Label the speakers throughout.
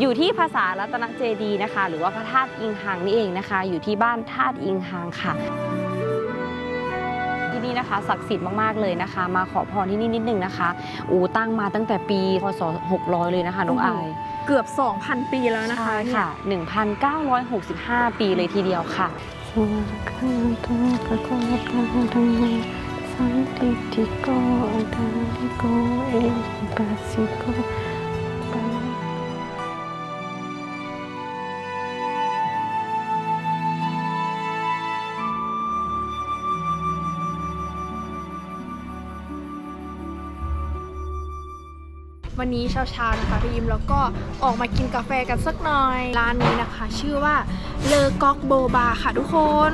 Speaker 1: อยู่ที่ภาษารัตนเจดีย์นะคะ หรือว่าพระธาตุอิงหางนี่เองนะคะ อยู่ที่บ้านธาตุอิงหางค่ะ ที่นี่นะคะศักดิ์สิทธิ์มากๆเลยนะคะ มาขอพรที่นี่นิดนึงนะคะอูตั้งมาตั้งแต่ปีพศ600 เลยนะคะน้องอาย
Speaker 2: เกือบ 2,000 ปีแล้วนะคะ
Speaker 1: ใช่
Speaker 2: เนี่ย
Speaker 1: ค่ะ 1,965 ปีเลยทีเดียวค่ะ
Speaker 3: สันติติโกอันตันติโกเอปัสสิโก
Speaker 2: วันนี้เช้าๆนะคะพี่ยิมแล้วก็ออกมากินกาแฟกันสักหน่อย ร้านนี้นะคะ ชื่อว่าเลอกอกโบบาค่ะทุกคน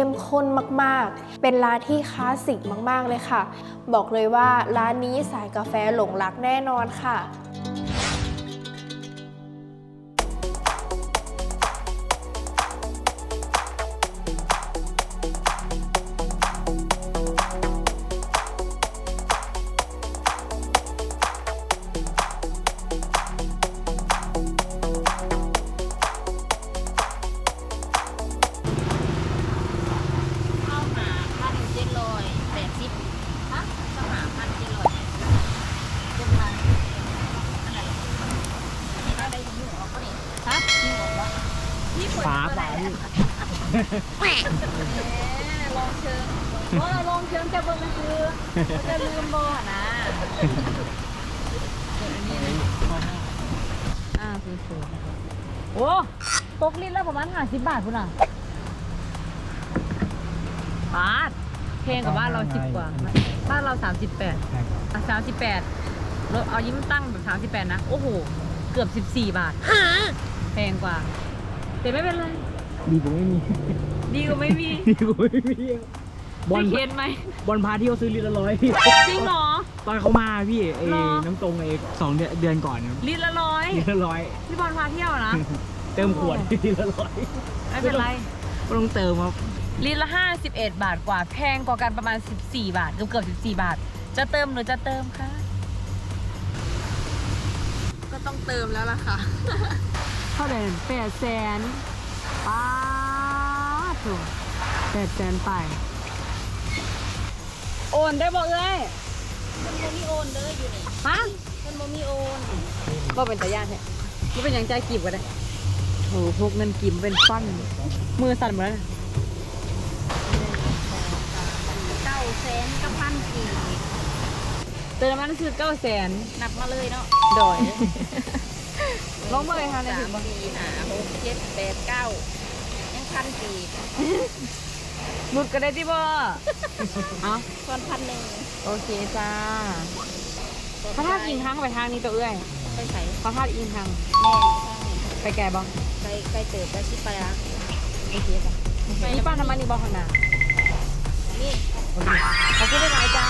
Speaker 2: เข้มข้นมากๆ เป็นร้านที่คลาสสิกมากๆเลยค่ะ บอกเลยว่าร้านนี้สายกาแฟหลงรักแน่นอนค่ะ
Speaker 4: อ่า
Speaker 1: สวยๆโอ้ตกลิตรละประมาณ50บาทพุ่นอะบาทเพลงกับบ้านเราสิบกว่า บ้านเรา38อะ38รถเอายิ้มตั้งแบบ38นะ โอ้โห เกือบ14บาทแพงกว่า แต่ไม่เป็นไร
Speaker 5: ดีกว่าไม่มี
Speaker 1: ดีกว่าไม่มี
Speaker 5: ดีกว่าไม่มีบอ
Speaker 1: ได้
Speaker 5: ล
Speaker 1: เคนไหม
Speaker 5: บอลพาเที่ยวซื้อลิตรละร้อย
Speaker 1: จริงเหรอ
Speaker 5: ตอนเขามาพี่เอ
Speaker 1: หรอ
Speaker 5: น้ำตรงเอสองเดือนเดือนก่อนครับ
Speaker 1: ลิตรละร้อย
Speaker 5: ลิตรละร้อย
Speaker 1: พี่บอลพาเที่ยวนะ
Speaker 5: เติมขวดลิตรละร้อย
Speaker 1: ไม่เป็นไร
Speaker 5: ไม่ต้องเติมครับ
Speaker 1: ลิตรละ 51 บาทกว่าแพงกว่ากันประมาณ 14 บาทเกือบเกือบๆ14 บาท จะเติมหรือจะเติมคะ
Speaker 2: ก็ต้องเติมแล้วล่ะค่ะ
Speaker 1: เท่าไหร่แปดแสนป้าดถูกแปดแสนไป โอนได้บอกเอ้ย
Speaker 4: มันโมมีโอนเด้ออยู่นี่
Speaker 1: ฮะ
Speaker 4: มันโมมีโอน
Speaker 1: ก็เป็นตาญาติแท้นี่เป็นหยังใจกีบกันได้โหพกเงินกีบเป็นฟันมือสั่นหมดแล้วนะ
Speaker 4: เก้าแสนกับพันสี่
Speaker 1: เติมน้ำมันคือเก้าแสน
Speaker 4: นับมาเลยเนาะ
Speaker 1: ดอย ลองเมื่อไหร่คะใน
Speaker 4: สา
Speaker 1: ถึ
Speaker 4: ม
Speaker 1: ง
Speaker 4: สี่ห้าหกเจ็ดแปดเก้ายังพันสี่
Speaker 1: หลุดกันได้ที่บ่ เอา
Speaker 4: ตอนพันหนึ่ง
Speaker 1: โอเคจ้าพระธาตุอิงทั้งไปทางนี้ตัวเอื้อย
Speaker 4: ไปใส่
Speaker 1: พระธาตุอิงทั้ง
Speaker 4: แม่
Speaker 1: ไปแก่บ้อง
Speaker 4: ไปไปเติบไปชิปไปละ
Speaker 1: โอเคจ้ะนี่ป้าน้ำมันนี่บ้องขางหนา
Speaker 4: นี่
Speaker 1: โอเคขอบคุณได้ไหมจ้า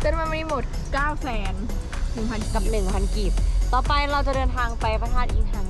Speaker 2: เต้นมันมีหมด9 0 0 0 0 0 1,000
Speaker 1: กับหนึ่งพันกีบ ต่อไปเราจะเดินทางไปพระธาตุอิงทัง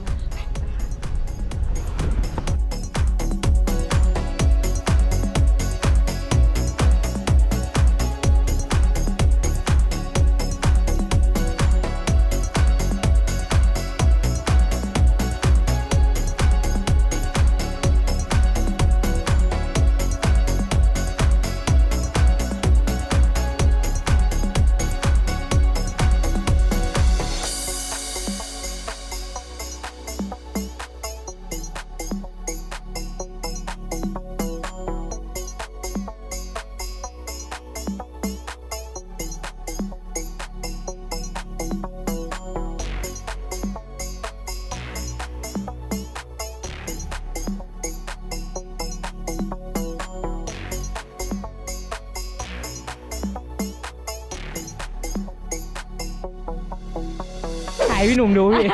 Speaker 1: า
Speaker 5: ยพี่หนุ่มดูพี่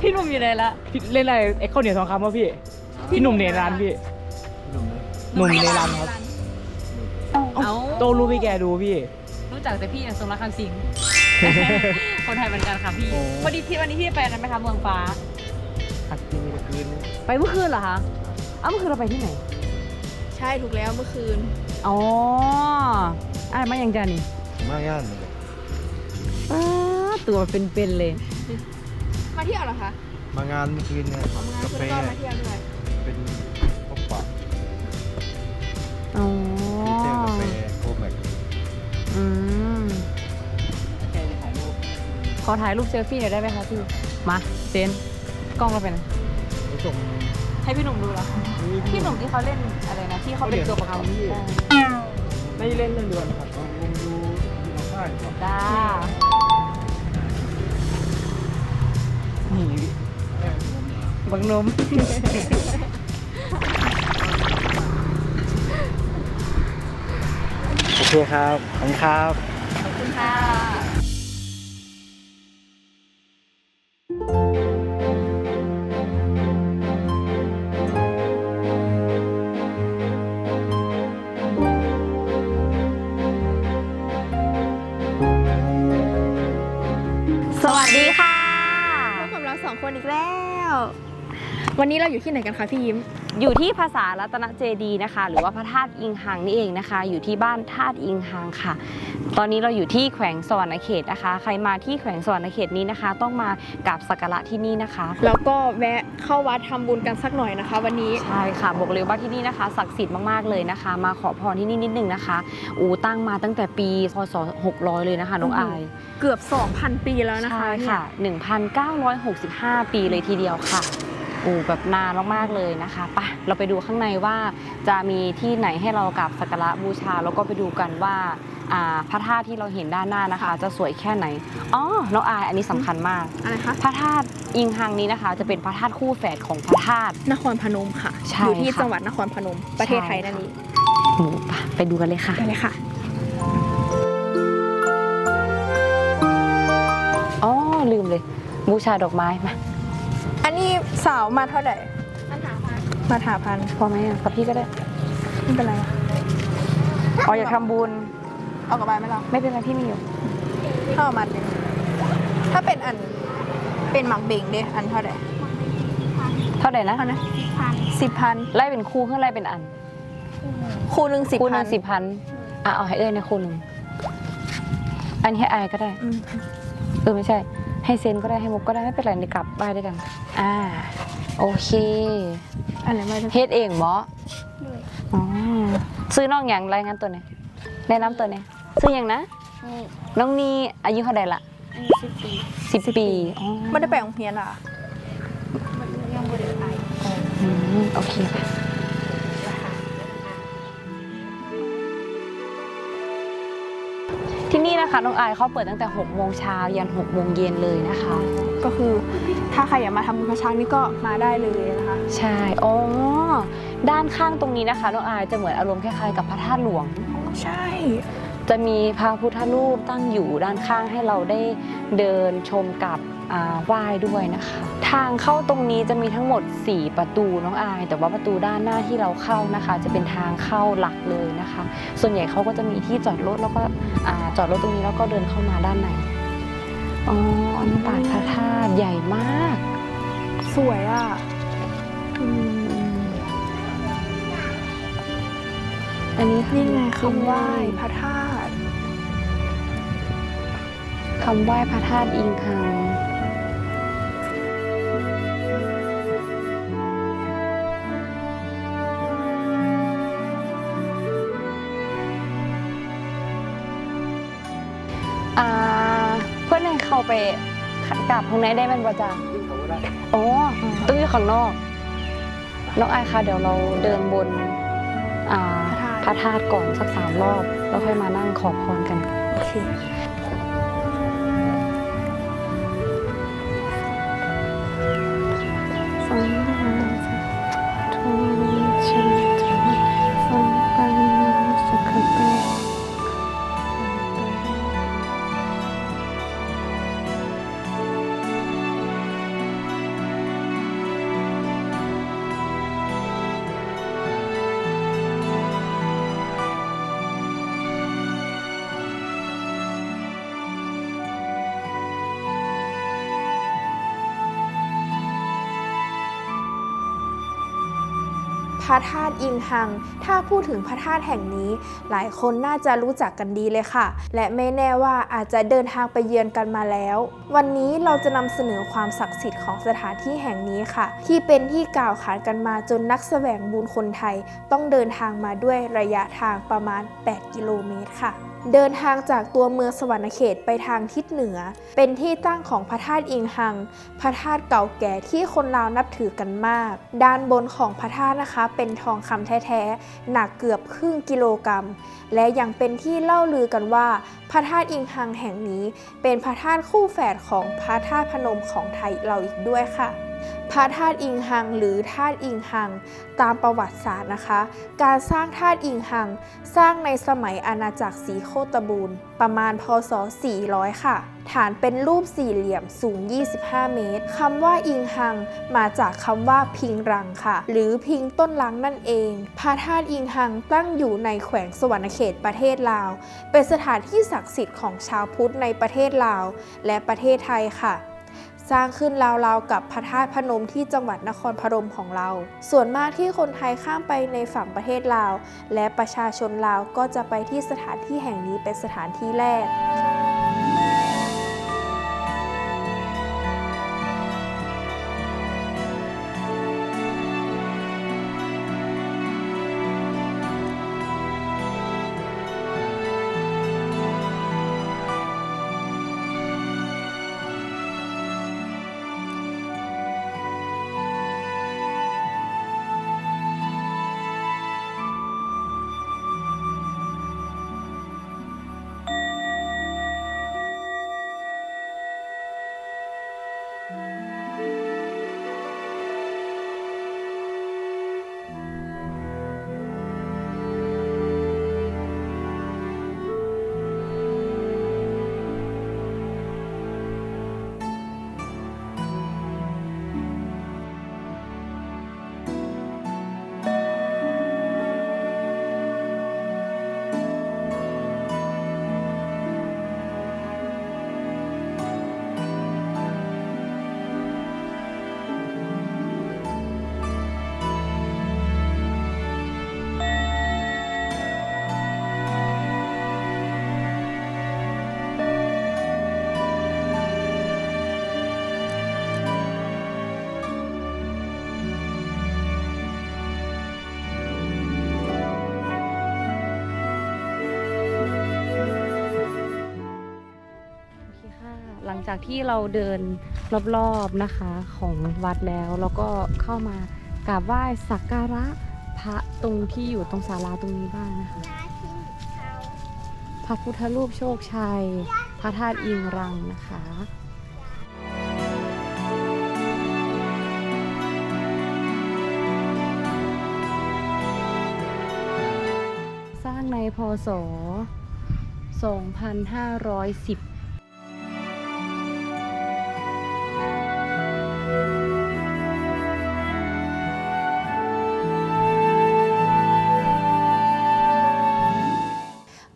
Speaker 1: พี่หนุ่มอยู่ไหนละ
Speaker 5: พี่เล่นอะไรเอ็กข้าวเหนียวทองคำวะพี่ พี่หนุ่มเนรานพี่ หนุ่มเนรานครับ
Speaker 1: เอา
Speaker 5: โต้รู้พี่แกดูพี่
Speaker 3: รู้จักแต่พี่อย่างทรงรักคำสิง คนไทยเหมือนกันค่ะพี่
Speaker 5: โอ้
Speaker 3: พอดีพี่วันนี้พี่ไปนั้นไหมคะเมืองฟ้า
Speaker 5: หักจริงตะคืน
Speaker 3: ไปเมื่อคืนเหรอคะเอ้าเมื่อคืนเราไปที่ไหน
Speaker 2: ใช่ถูกแล้วเมื่อคืน
Speaker 3: อ๋ออะไรมาอย่างจานี่
Speaker 6: มาย่านเลย
Speaker 3: อ้า ตัวเป็นๆเลย
Speaker 2: มาเที่ยวเหรอคะ
Speaker 6: มางานเมื่อคืนเนี่ย
Speaker 2: ทำงาน
Speaker 6: กา
Speaker 2: คุณ
Speaker 6: แฟ
Speaker 2: ก็มาเที่ยวด้วย
Speaker 6: เป็นพบปะ
Speaker 3: อ๋อ
Speaker 6: ดีเซลกาแฟโคแมก
Speaker 3: อืม
Speaker 5: แกจะถ่ายรูป
Speaker 3: ขอถ่ายรูปเซลฟี่หน่อยได้ไหมคะพี่ มาเซนกล้องเราเป็น
Speaker 6: ไปส่ง
Speaker 3: ให้พี่หนุ่มดูเหรอคะพี่หนุ่มที่เขาเล่นอะไรนะที่เขาเป็นตัวประกอบ
Speaker 5: พี่
Speaker 3: ได้
Speaker 5: ไม่เล่นเรื่องเดือนครับ
Speaker 6: ลองลงดูที่เราค่ายก่อน
Speaker 3: ได้
Speaker 5: นี่พี่
Speaker 3: บังนม
Speaker 5: โอเคครับ ขอบคุณครับ
Speaker 3: ส
Speaker 2: วันนี้เราอยู่ที่ไหนกันคะพี่ยิ้ม
Speaker 1: อยู่ที่ภาษารัตนเจดีย์นะคะ หรือว่าพระธาตุอิงหังนี่เองนะคะ อยู่ที่บ้านธาตุอิงหังค่ะ ตอนนี้เราอยู่ที่แขวงสวรรณเขตนะคะ ใครมาที่แขวงสวรรณเขตนี้นะคะ ต้องมากราบสักการะที่นี่นะคะ
Speaker 2: แล้วก็แวะเข้าวัดทำบุญกันสักหน่อยนะคะ วันนี้
Speaker 1: ใช่ค่ะบอกเลยว่าที่นี่นะคะศักดิ์สิทธิ์มากๆเลยนะคะ มาขอพรที่นี่นิดนึงนะคะอูตั้งมาตั้งแต่ปีพศ600 เลยนะคะน้องอาย
Speaker 2: เกือบ 2,000 ปีแล้วนะคะ
Speaker 1: ใช่
Speaker 2: เนี่ย
Speaker 1: ค่ะ 1,965 ปีเลยทีเดียวค่ะโอ้แบบนานมากๆเลยนะคะไปะเราไปดูข้างในว่าจะมีที่ไหนให้เรากราบสักการะบูชา แล้วก็ไปดูกันว่าอ่าพระธาตุที่เราเห็นด้านหน้านะคะ จะสวยแค่ไหนอ๋อน้องอายอันนี้สำคัญมาก
Speaker 2: อะไรคะ
Speaker 1: พระธาตุอิงหังนี้นะคะ จะเป็นพระธาตุคู่แฝดของพระธาตุ
Speaker 2: นครพนมค่ะ
Speaker 1: ใช่
Speaker 2: อยู่ที่
Speaker 1: ค่ะ
Speaker 2: จังหวัดนครพนมประเทศไทยนั่นเอง
Speaker 1: หมูปะไปดูกันเลยค่ะ
Speaker 2: ไปเลยค่ะ
Speaker 1: อ๋อลืมเลยบูชาดอกไม้มา
Speaker 2: อันนี้สาวมาเท่าไหร่ มาถาพัน
Speaker 1: พอไหมอะกับพี่ก็ได้
Speaker 2: ไม่เป็นไร
Speaker 1: อ๋ออยากทำบุญ
Speaker 2: เอากลับบ้านไหมล่ะ
Speaker 1: ไม่เป็นไรพี่มีอยู่
Speaker 2: ถ้าเอามาหนึ่งถ้าเป็นอัน เป็นหมักเบงเด้อันเท่าไหร่
Speaker 1: เท่าไหร่นะ
Speaker 2: เท่านะสิบพัน
Speaker 1: ไล่เป็นคู่ขึ้นไล่เป็นอัน
Speaker 2: คูหนึ่งสิบ
Speaker 1: คู่ห
Speaker 2: พั
Speaker 1: นึ่
Speaker 2: น
Speaker 1: งสิบพันอะเอาให้เอ้ยในคู่หนึ่งอันนี้ให้อายก็ได้
Speaker 2: อืม
Speaker 1: เออไม่ใช่ ให้เซนก็ได้ให้มุกก็ได้ไม่เป็นไรในกลับบ้านด้วยกัน อ่า โอเค
Speaker 2: อันไหนไม่ได้
Speaker 1: เฮ็ดเองบออ๋อซื้อน้องอย่างรายงานตัวเนี่ยแนะนำตัวเนี่ยซื้ออย่างนะน้องนีอายุเท่าไหร่ละสิบปีอ๋อ
Speaker 2: ไม่ได้ไปโรงเรียนอะ
Speaker 1: อืมโอเคค่ะ ที่นี่นะคะน้องอายเขาเปิดตั้งแต่6โมงเช้ายัน6โมงเย็นเลยนะคะ
Speaker 2: ก็คือถ้าใครอยากมาทำบุญพระช้างนี่ก็มาได้เลยนะคะ
Speaker 1: ใช่อ๋อด้านข้างตรงนี้นะคะน้องอายจะเหมือนอารมณ์คล้ายๆกับพระธาตุหลวง
Speaker 2: ใช่
Speaker 1: จะมีพระพุทธรูปตั้งอยู่ด้านข้างให้เราได้เดินชมกับอ่า ไหว้ด้วยนะคะ ทางเข้าตรงนี้จะมีทั้งหมด 4 ประตูน้องอาย แต่ว่าประตูด้านหน้าที่เราเข้านะคะ จะเป็นทางเข้าหลักเลยนะคะ ส่วนใหญ่เขาก็จะมีที่จอดรถแล้วก็อ่าจอดรถตรงนี้แล้วก็เดินเข้ามาด้านในอ๋ออันนี้บาทพระธาตุใหญ่มาก
Speaker 2: สวยอะ
Speaker 1: อืมอันนี้
Speaker 2: นี่ไงคำไหว้
Speaker 1: พ
Speaker 2: พระธาตุ
Speaker 1: คำไหว้พระธาตุอิงคัง เพื่อนให้เข้าไปกราบข้างในได้แมันบ่จ้าอ๋อต้องอยู่ข้างนอก น้องอายคะเดี๋ยวเราเดินบนอ่าพระธาตุก่อนสักสามรอบ แล้วค่อยมานั่งขอพรกัน
Speaker 2: โอเค
Speaker 1: พ
Speaker 2: ระธาตุอิงหัง ถ้าพูดถึงพระธาตุแห่งนี้ หลายคนน่าจะรู้จักกันดีเลยค่ะ และไม่แน่ว่าอาจจะเดินทางไปเยือนกันมาแล้ว วันนี้เราจะนำเสนอความศักดิ์สิทธิ์ของสถานที่แห่งนี้ค่ะ ที่เป็นที่กล่าวขานกันมาจนนักแสวงบุญคนไทย ต้องเดินทางมาด้วยระยะทางประมาณ 8 กิโลเมตรค่ะ เดินทางจากตัวเมืองสวรรณเขตไปทางทิศเหนือ เป็นที่ตั้งของพระธาตุอิงหัง พระธาตุเก่าแก่ที่คนลาวนับถือกันมาก ด้านบนของพระธาตุนะคะ เป็นทองคำแท้ๆ หนักเกือบครึ่งกิโลกรัม และยังเป็นที่เล่าลือกันว่า พระธาตุอิงหังแห่งนี้ เป็นพระธาตุคู่แฝดของพระธาตุพนมของไทยเราอีกด้วยค่ะ พระธาตุอิงหังหรือธาตุอิงหัง ตามประวัติศาสตร์นะคะ การสร้างธาตุอิงหัง สร้างในสมัยอาณาจักรสีโคตบูรณ์ประมาณพศ 400 ค่ะ ฐานเป็นรูปสี่เหลี่ยมสูง 25 เมตรคำว่าอิงหัง มาจากคำว่าพิงรังค่ะ หรือพิงต้นลังนั่นเอง พระธาตุอิงหังตั้งอยู่ในแขวงสวรรณเขตประเทศลาว เป็นสถานที่ศักดิ์สิทธิ์ของชาวพุทธในประเทศลาว และประเทศไทยค่ะ สร้างขึ้นราวๆกับพระธาตุพนมที่จังหวัดนครพนมของเรา ส่วนมากที่คนไทยข้ามไปในฝั่งประเทศลาว และประชาชนลาวก็จะไปที่สถานที่แห่งนี้เป็นสถานที่แรก
Speaker 1: จากที่เราเดินรอบๆนะคะของวัดแล้ว แล้วก็เข้ามากราบไหว้สักการะพระตรงที่อยู่ตรงศาลาตรงนี้บ้างนะคะ พระพุทธรูปโชคชัย พระธาตุอิงรังนะคะสร้างในพศ 2510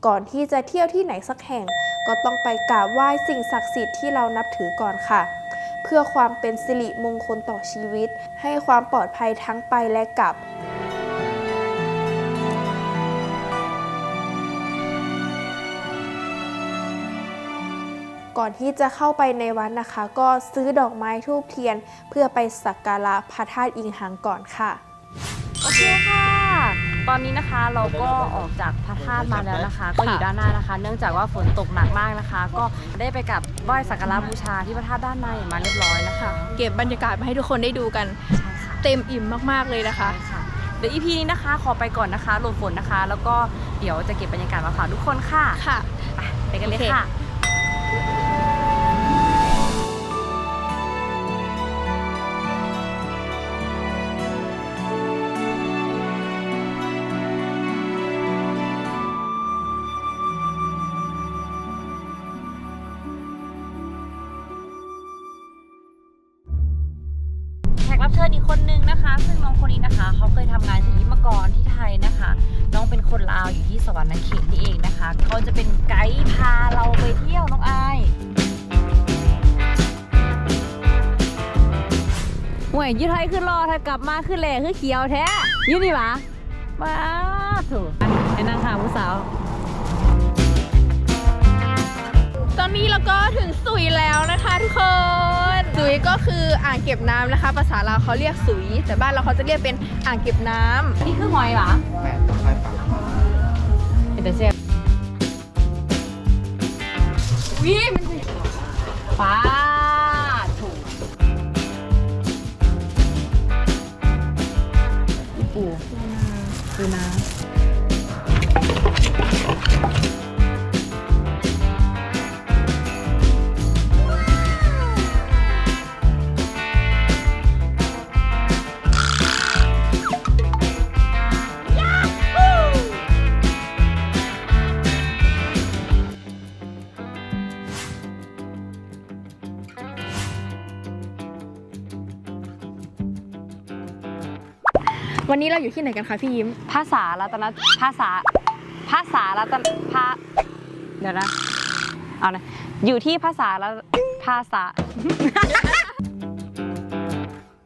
Speaker 2: ก่อนที่จะเที่ยวที่ไหนสักแห่ง ก็ต้องไปกราบไหว้สิ่งศักดิ์สิทธิ์ที่เรานับถือก่อนค่ะ เพื่อความเป็นสิริมงคลต่อชีวิต ให้ความปลอดภัยทั้งไปและกลับก่อนที่จะเข้าไปในวัดนะคะ ก็ซื้อดอกไม้ทูบเทียน เพื่อไปสักการะพระธาตุอิงหังก่อนค่ะ
Speaker 1: โอเคค่ะ ตอนนี้นะคะเราก็ออกจากพระธาตุมาแล้วนะคะ ก็อยู่ด้านหน้านะคะ เนื่องจากว่าฝนตกหนักมากนะคะ ก็ได้ไปกับไหว้สักการะบูชาที่พระธาตุด้านในมาเรียบร้อยนะคะ
Speaker 2: เก็บบรรยากาศมาให้ทุกคนได้ดูกัน
Speaker 1: ใช่ค่ะ
Speaker 2: เต็มอิ่มมากๆเลยนะคะ
Speaker 1: ใช่ค่ะเดี๋ยวอีพีนี้นะคะขอไปก่อนนะคะหลบฝนนะคะ แล้วก็เดี๋ยวจะเก็บบรรยากาศมาฝากทุกคนค่ะ
Speaker 2: ค่ะ
Speaker 1: ไปไปกันเลย
Speaker 2: โอเค
Speaker 1: ค่ะ รับเชิญอีกคนนึงนะคะ ซึ่งน้องคนนี้นะคะเขาเคยทำงานที่มาก่อนที่ไทยนะคะ น้องเป็นคนลาวอยู่ที่สวรรค์เขตนี่เองนะคะเขาจะเป็นไกด์พาเราไปเที่ยวน้องอายห่วยยืดไทยขึ้นรอถ้ากลับมาขึ้นแหล่คือเขียวแท้
Speaker 3: ยืนดีปะมาถูกไอ้นางหาผู้สาว
Speaker 2: ตอนนี้เราก็ถึงสุยแล้วนะคะทุกคน สุยก็คืออ่างเก็บน้ำนะคะ ภาษาลาวเขาเรียกสุย แต่บ้านเราเขาจะเรียกเป็นอ่างเก็บน้ำ
Speaker 3: นี่คือหอยปะ
Speaker 6: แม่ต้องให้ปัง
Speaker 3: เห็นแต่เสียบวิมันป้าถูกปูปูนา
Speaker 2: วันนี้เราอยู่ที่ไหนกันคะพี่ยิ้ม
Speaker 1: ภาษารัตนภาษา ภาษารัตนภาเดี๋ยวนะ เอานะ อยู่ที่ภาษาละภาษา